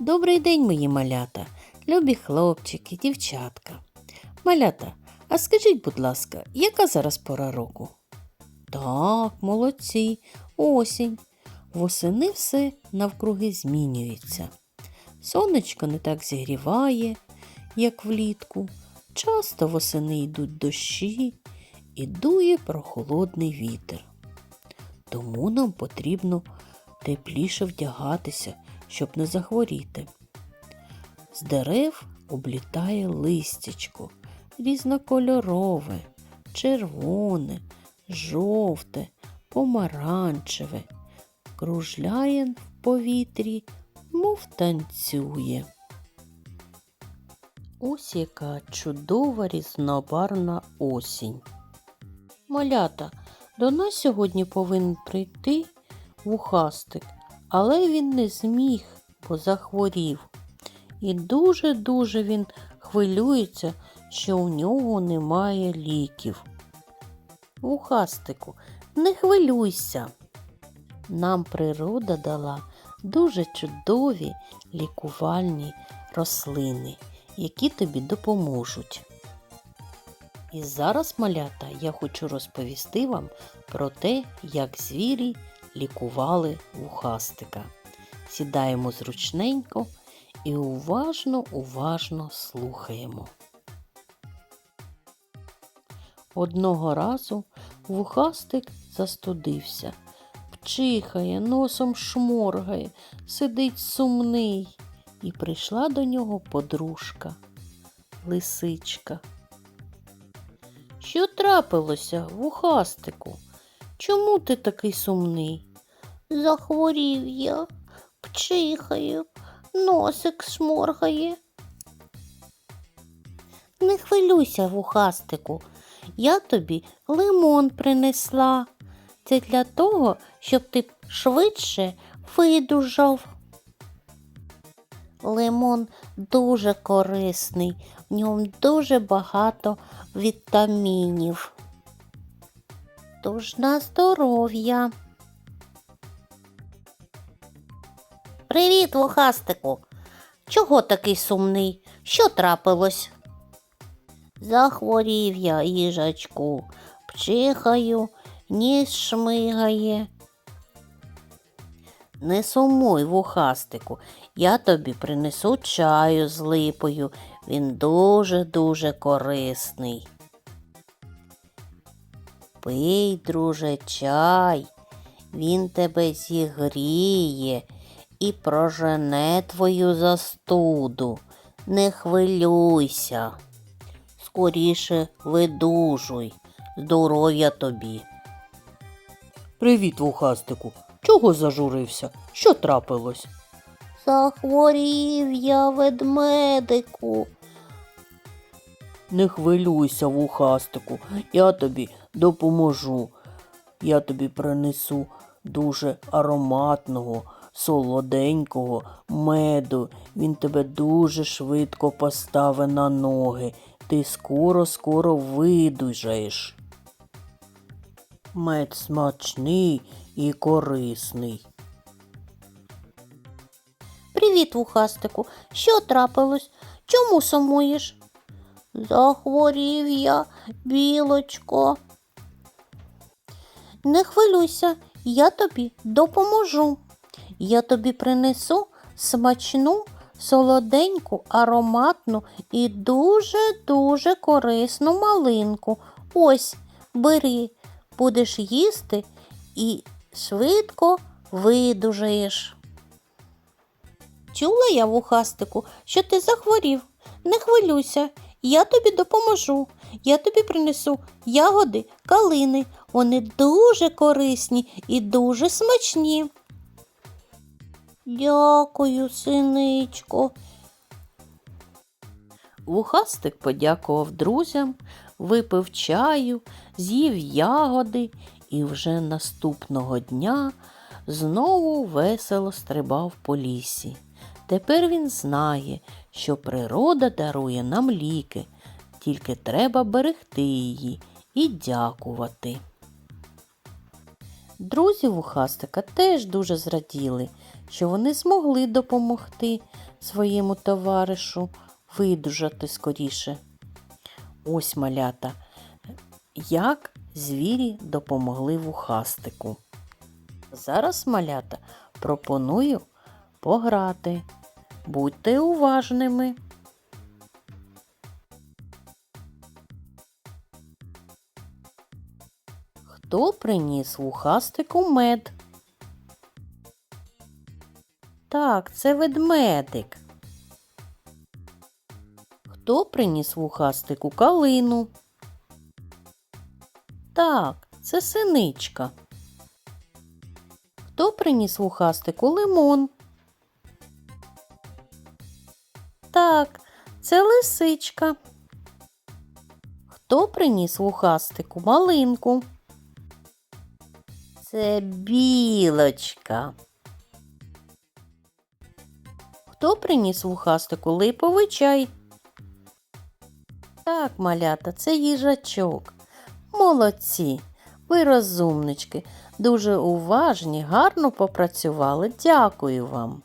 Добрий день, мої малята, любі хлопчики, дівчатка. Малята, а скажіть, будь ласка, яка зараз пора року? Так, молодці, осінь. Восени все навкруги змінюється. Сонечко не так зігріває, як влітку. Часто восени йдуть дощі і дує прохолодний вітер. Тому нам потрібно тепліше вдягатися, щоб не захворіти. З дерев облітає листячко, різнокольорове, червоне, жовте, помаранчеве, кружляє в повітрі, мов танцює. Ось яка чудова різнобарна осінь. Малята, до нас сьогодні повинен прийти вухастик, але він не зміг, бо захворів. І дуже-дуже він хвилюється, що у нього немає ліків. Вухастику, не хвилюйся. Нам природа дала дуже чудові лікувальні рослини, які тобі допоможуть. І зараз, малята, я хочу розповісти вам про те, як звірі лікували вухастика. Сідаємо зручненько і уважно, уважно слухаємо. Одного разу вухастик застудився, пчихає, носом шморгає, сидить сумний, і прийшла до нього подружка, лисичка. Що трапилося, вухастику? Чому ти такий сумний? Захворів я, пчихаю, носик шморгає. Не хвилюйся, вухастику, я тобі лимон принесла. Це для того, щоб ти швидше видужав. Лимон дуже корисний, в ньому дуже багато вітамінів. Тож на здоров'я. Привіт, вухастику. Чого такий сумний? Що трапилось? Захворів я, їжачку, пчихаю, ніс шмигає. Не сумуй, вухастику, я тобі принесу чаю з липою. Він дуже-дуже корисний. Пий, друже, чай, він тебе зігріє і прожене твою застуду. Не хвилюйся. Скоріше видужуй, здоров'я тобі. Привіт, вухастику. Чого зажурився? Що трапилось? Захворів я ведмедику. Не хвилюйся, вухастику, я тобі допоможу. Я тобі принесу дуже ароматного, солоденького меду. Він тебе дуже швидко поставить на ноги. Ти скоро-скоро видужаєш. Мед смачний і корисний. Привіт, вухастику. Що трапилось? Чому сумуєш? Захворів я, білочко. Не хвилюйся, я тобі допоможу. Я тобі принесу смачну, солоденьку, ароматну і дуже-дуже корисну малинку. Ось, бери, будеш їсти і швидко видужаєш. Чула я, вухастику, що ти захворів. Не хвилюйся, я тобі допоможу. Я тобі принесу ягоди, калини. Вони дуже корисні і дуже смачні. Дякую, синичко. Вухастик подякував друзям, випив чаю, з'їв ягоди і вже наступного дня знову весело стрибав по лісі. Тепер він знає, що природа дарує нам ліки, тільки треба берегти її і дякувати. Друзі вухастика теж дуже зраділи, що вони змогли допомогти своєму товаришу видужати скоріше. Ось малята, як звірі допомогли вухастику. Зараз малята пропоную пограти. Будьте уважними. Хто приніс вухастику мед? Так, це ведмедик. Хто приніс вухастику калину? Так, це синичка. Хто приніс вухастику лимон? Так, це лисичка. Хто приніс вухастику малинку? Це білочка. Хто приніс вухастику липовий чай? Так, малята, це їжачок. Молодці, ви розумнички, дуже уважні, гарно попрацювали. Дякую вам.